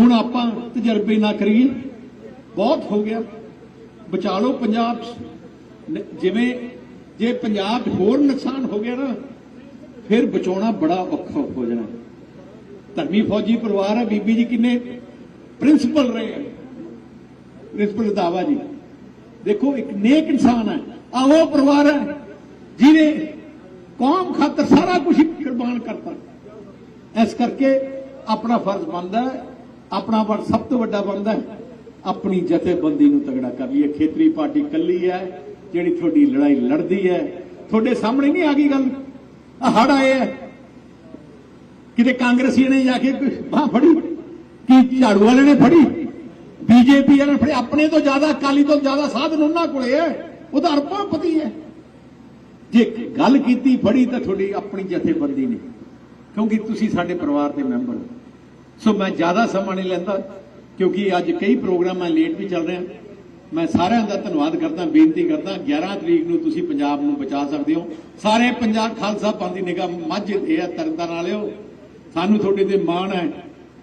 ਹੁਣ ਆਪਾਂ ਤਜਰਬੇ ਨਾ ਕਰੀਏ। ਬਹੁਤ ਹੋ ਗਿਆ। ਬਚਾ ਲਓ ਪੰਜਾਬ। 'ਚ। ਜਿਵੇਂ ਜੇ ਪੰਜਾਬ 'ਚ ਹੋਰ ਨੁਕਸਾਨ ਹੋ ਗਿਆ ਨਾ, ਫਿਰ ਬਚਾਉਣਾ ਬੜਾ ਔਖਾ ਹੋ ਜਾਣਾ। ਧਰਮੀ ਫੌਜੀ ਪਰਿਵਾਰ ਹੈ ਬੀਬੀ ਜੀ ਕਿੰਨੇ ਪ੍ਰਿੰਸੀਪਲ ਰਹੇ ਹੈ ਪ੍ਰਿੰਸੀਪਲ ਦਾਵਾ ਜੀ। ਦੇਖੋ, ਇੱਕ ਨੇਕ ਇਨਸਾਨ ਹੈ ਆ ਉਹ ਪਰਿਵਾਰ ਹੈ ਜਿਹਨੇ ਕੌਮ ਖਾਤਰ ਸਾਰਾ ਕੁਝ ਕੁਰਬਾਨ ਕਰਤਾ। ਇਸ ਕਰਕੇ ਆਪਣਾ ਫਰਜ਼ ਬਣਦਾ ਹੈ ਆਪਣਾ ਵਰ ਸਭ ਤੋਂ ਵੱਡਾ ਬਣਦਾ ਹੈ, ਆਪਣੀ ਜਥੇਬੰਦੀ ਨੂੰ ਤਗੜਾ ਕਰ ਲਈਏ। ਖੇਤਰੀ ਪਾਰਟੀ ਕੱਲੀ ਹੈ, ਜਿਹੜੀ ਤੁਹਾਡੀ ਲੜਾਈ ਲੜਦੀ ਹੈ। ਤੁਹਾਡੇ ਸਾਹਮਣੇ ਨਹੀਂ ਆ ਗਈ ਗੱਲ। ਹੜ ਆਏ ਹੈ। ਕਿਤੇ ਕਾਂਗਰਸੀਆਂ ਨੇ ਜਾ ਕੇ ਬਾਹ ਫੜੀ? ਕੀ ਝਾੜੂ ਵਾਲੇ ਨੇ ਫੜੀ? ਬੀਜੇਪੀ ਵਾਲੇ ਨੇ ਫੜੀ? ਆਪਣੇ ਤੋਂ ਜ਼ਿਆਦਾ, ਅਕਾਲੀ ਤੋਂ ਜ਼ਿਆਦਾ ਸਾਧਨ ਉਹਨਾਂ ਕੋਲੇ ਹੈ। ਉਹ ਤਾਂ ਅਰਬਾਂ ਹੈ। ਜੇ ਗੱਲ ਕੀਤੀ, ਫੜੀ ਤਾਂ ਤੁਹਾਡੀ ਆਪਣੀ ਜਥੇਬੰਦੀ ਨੇ। ਕਿਉਂਕਿ ਤੁਸੀਂ ਸਾਡੇ ਪਰਿਵਾਰ ਦੇ ਮੈਂਬਰ ਹੋ। ਸੋ ਮੈਂ ਜ਼ਿਆਦਾ ਸਮਾਂ ਨਹੀਂ ਲੈਂਦਾ, ਕਿਉਂਕਿ ਅੱਜ ਕਈ ਪ੍ਰੋਗਰਾਮ ਮੈਂ ਲੇਟ ਵੀ ਚੱਲ ਰਿਹਾ। ਮੈਂ ਸਾਰਿਆਂ ਦਾ ਧੰਨਵਾਦ ਕਰਦਾ, ਬੇਨਤੀ ਕਰਦਾ 11 ਤਰੀਕ ਨੂੰ ਤੁਸੀਂ ਪੰਜਾਬ ਨੂੰ ਬਚਾ ਸਕਦੇ ਹੋ। ਸਾਰੇ ਪੰਜਾਬ ਖਾਲਸਾ ਪੰਥ ਦੀ ਨਿਗਾਹ ਮੱਝ ਇਹ ਹੈ ਤਰਨਤਾਰਨ ਵਾਲਿਓ। ਸਾਨੂੰ ਤੁਹਾਡੇ ਤੇ ਮਾਣ ਹੈ।